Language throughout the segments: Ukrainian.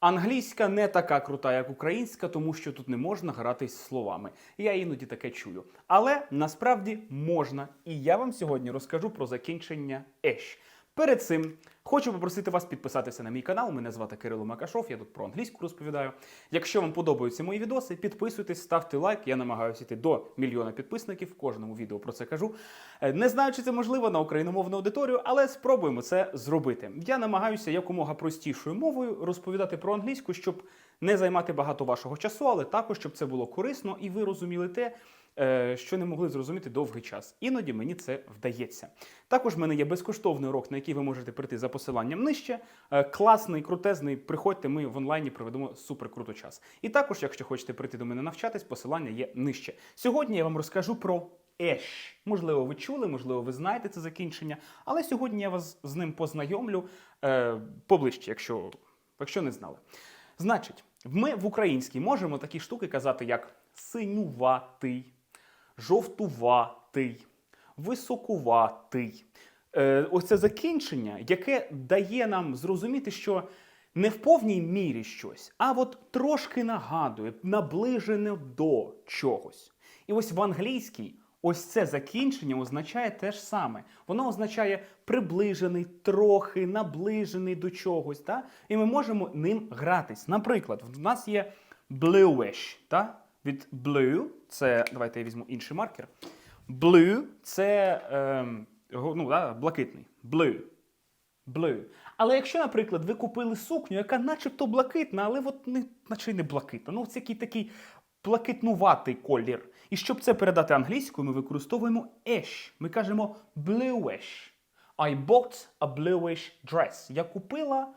Англійська не така крута, як українська, тому що тут не можна гратись словами. Я іноді таке чую. Але насправді можна. І я вам сьогодні розкажу про закінчення еш. Перед цим хочу попросити вас підписатися на мій канал. Мене звати Кирило Макашов, я тут про англійську розповідаю. Якщо вам подобаються мої відоси, підписуйтесь, ставте лайк. Я намагаюся йти до мільйона підписників. В кожному відео про це кажу. Е, Не знаю, чи це можливо на україномовну аудиторію, але спробуємо це зробити. Я намагаюся якомога простішою мовою розповідати про англійську, щоб не займати багато вашого часу, але також щоб це було корисно і ви розуміли те, що не могли зрозуміти довгий час. Іноді мені це вдається. Також в мене є безкоштовний урок, на який ви можете прийти за посиланням нижче. Е, Класний, крутезний. Приходьте, ми в онлайні проведемо супер круто час. І також, якщо хочете прийти до мене навчатись, посилання є нижче. Сьогодні я вам розкажу про еш. Можливо, ви чули, можливо, ви знаєте це закінчення, але сьогодні я вас з ним познайомлю е, поближче, якщо, якщо не знали. Значить, ми в українській можемо такі штуки казати, як синюватий, жовтуватий, високуватий. Е, ось це закінчення, яке дає нам зрозуміти, що не в повній мірі щось, а от трошки нагадує, наближене до чогось. І ось в англійській ось це закінчення означає те ж саме. Воно означає приближений, трохи наближений до чогось. Та? І ми можемо ним гратись. Наприклад, в нас є bluish, та? Від blue, це давайте я візьму інший маркер. Blue це ем, ну, да, блакитний. Blue. Blue. Але якщо, наприклад, ви купили сукню, яка начебто блакитна, але от не, наче не блакитна. Ну, це який такий блакитнуватий колір. І щоб це передати англійською, ми використовуємо ash. Ми кажемо bluish. I bought a bluish dress. Я купила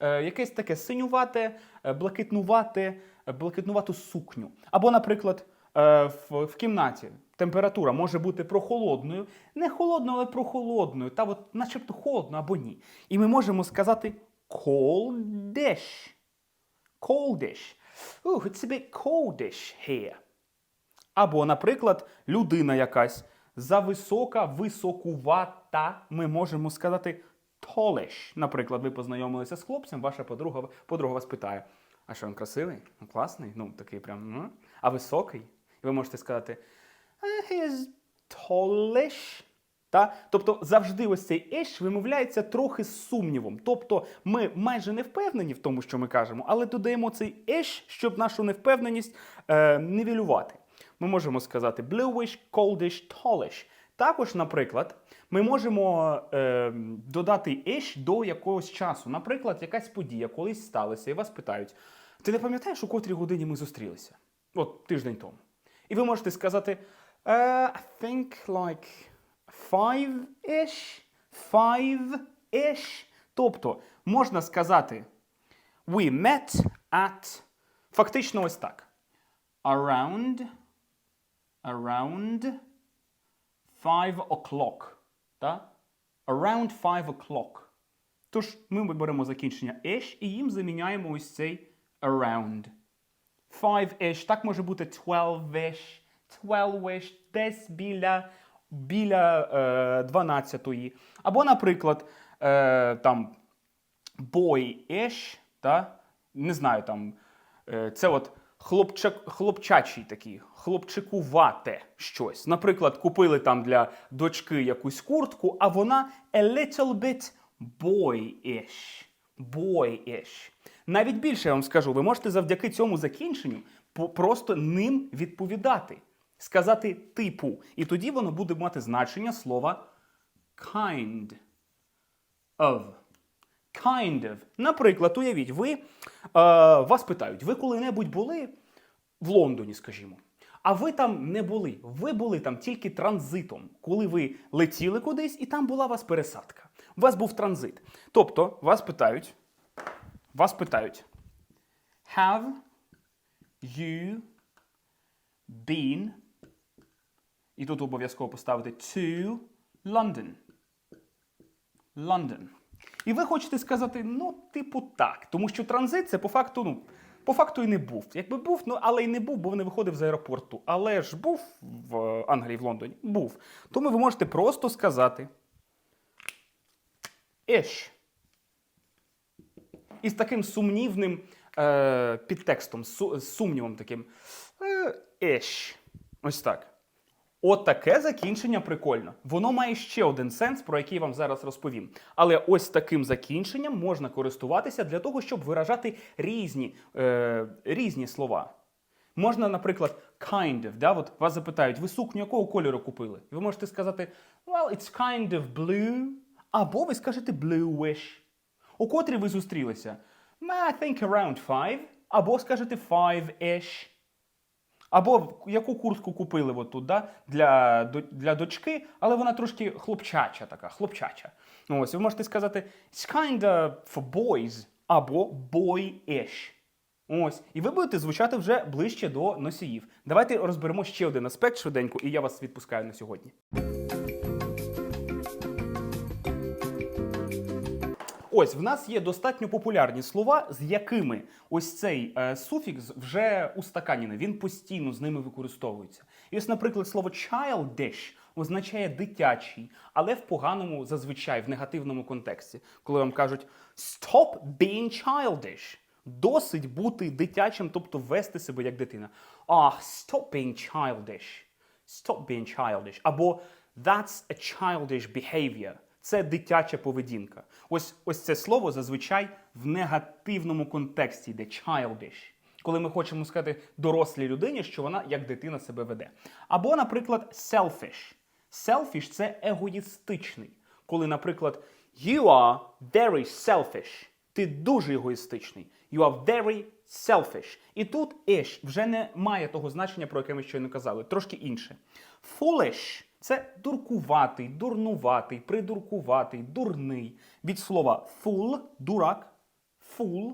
е, якесь таке синювате, е, блакитнувате, блакитнувату сукню. Або, наприклад, е, в, в кімнаті температура може бути прохолодною, не холодною, але прохолодною, та от начебто холодно або ні. І ми можемо сказати coldish. Coldish. Oh, it's a coldish here. Або, наприклад, людина якась зависока, високувата. Ми можемо сказати tallish. Наприклад, ви познайомилися з хлопцем, ваша подруга, подруга вас питає: а що він красивий? Ну, класний? Ну, такий прям. Ну. А високий? І ви можете сказати «Eh, he is tallish. Та? Тобто завжди ось цей еш вимовляється трохи з сумнівом. Тобто ми майже не впевнені в тому, що ми кажемо, але додаємо цей еш, щоб нашу невпевненість е, нівелювати. Ми можемо сказати bluish, coldish, tallish. Також, наприклад, ми можемо е, додати еш до якогось часу. Наприклад, якась подія колись сталася, і вас питають: ти не пам'ятаєш, у котрій годині ми зустрілися? От тиждень тому. І ви можете сказати «Е, I think like five-ish, five-ish. Тобто можна сказати We met at фактично ось так. Around, around five o'clock. Та? Around five o'clock. Тож ми беремо закінчення ish і їм заміняємо ось цей around. Five-ish, так може бути twelve-ish, twelve-ish, десь біля, біля е, 12-ї. Або, наприклад, е, там boy-ish, та? не знаю, там, е, це от хлопчак, хлопчачий такий, хлопчикувате щось. Наприклад, купили там для дочки якусь куртку, а вона a little bit boy-ish. Boy-ish. Навіть більше я вам скажу, ви можете завдяки цьому закінченню просто ним відповідати, сказати типу. І тоді воно буде мати значення слова kind of. Kind of. Наприклад, уявіть, ви е, вас питають, ви коли-небудь були в Лондоні, скажімо. А ви там не були. Ви були там тільки транзитом, коли ви летіли кудись, і там була у вас пересадка. У вас був транзит. Тобто, вас питають, вас питають: Have you been? І тут обов'язково поставити to London. London. І ви хочете сказати, ну, типу, так. Тому що транзит це по факту, ну, по факту і не був. Якби був, ну але й не був, бо не виходив з аеропорту. Але ж був в Англії, в Лондоні. Був. Тому ви можете просто сказати ish. І з таким сумнівним е, підтекстом, су- сумнівом таким. Е, еш. Ось так. От таке закінчення прикольно. Воно має ще один сенс, про який вам зараз розповім. Але ось таким закінченням можна користуватися для того, щоб виражати різні, е, різні слова. Можна, наприклад, kind of, да? От вас запитають, ви сукню якого кольору купили? Ви можете сказати well, it's kind of blue. Або ви скажете bluish. У котрі ви зустрілися? «Mm, I think around five. Або скажете five-ish. Або яку куртку купили от да? для, для дочки, але вона трошки хлопчача така, хлопчача. Ось, ви можете сказати it's kind of for boys або boy-ish. Ось, і ви будете звучати вже ближче до носіїв. Давайте розберемо ще один аспект швиденько, і я вас відпускаю на сьогодні. Ось в нас є достатньо популярні слова, з якими ось цей е, суфікс вже устаканений, він постійно з ними використовується. І ось, наприклад, слово childish означає дитячий, але в поганому зазвичай в негативному контексті, коли вам кажуть stop being childish. Досить бути дитячим, тобто вести себе як дитина. Ah, stop being childish. Stop being childish. Або that's a childish behavior. Це дитяча поведінка. Ось ось це слово зазвичай в негативному контексті йде childish. Коли ми хочемо сказати дорослій людині, що вона як дитина себе веде. Або, наприклад, selfish. Selfish – це егоїстичний. Коли, наприклад, you are very selfish. Ти дуже егоїстичний. You are very selfish. І тут ish вже не має того значення, про яке ми щойно казали, трошки інше. Foolish – це дуркуватий, дурнуватий, придуркуватий, дурний. Від слова fool – дурак, fool,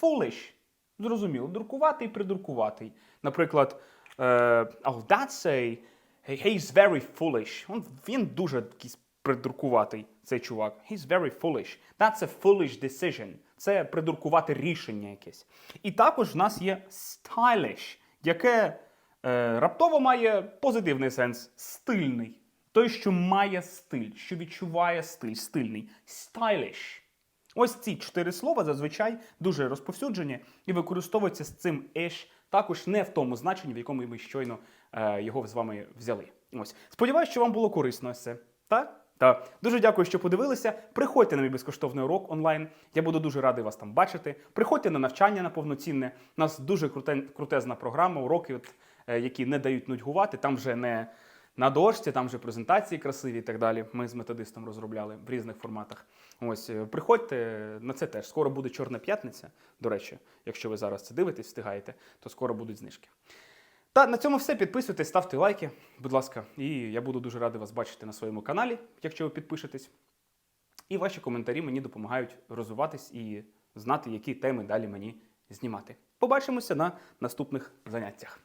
foolish. Зрозуміло, дуркуватий, придуркуватий. Наприклад, е, oh, that's a, he's very foolish. Він, дуже придуркуватий, цей чувак. He's very foolish. That's a foolish decision. Це придуркувати рішення якесь. І також в нас є stylish, яке раптово має позитивний сенс стильний. Той, що має стиль, що відчуває стиль, стильний. Stylish. Ось ці чотири слова зазвичай дуже розповсюджені і використовуються з цим еш також не в тому значенні, в якому ми щойно е, його з вами взяли. Ось. Сподіваюсь, що вам було корисно це. Так? Так. Дуже дякую, що подивилися. Приходьте на мій безкоштовний урок онлайн. Я буду дуже радий вас там бачити. Приходьте на навчання на повноцінне. У нас дуже круте, крутезна програма, уроки, от, е, які не дають нудьгувати. Там вже не на дошці, там вже презентації красиві і так далі. Ми з методистом розробляли в різних форматах. Ось е, приходьте на це теж. Скоро буде Чорна п'ятниця. До речі, якщо ви зараз це дивитесь, встигаєте, то скоро будуть знижки. Та на цьому все. Підписуйтесь, ставте лайки, будь ласка. І я буду дуже радий вас бачити на своєму каналі, якщо ви підпишетесь. І ваші коментарі мені допомагають розвиватись і знати, які теми далі мені знімати. Побачимося на наступних заняттях.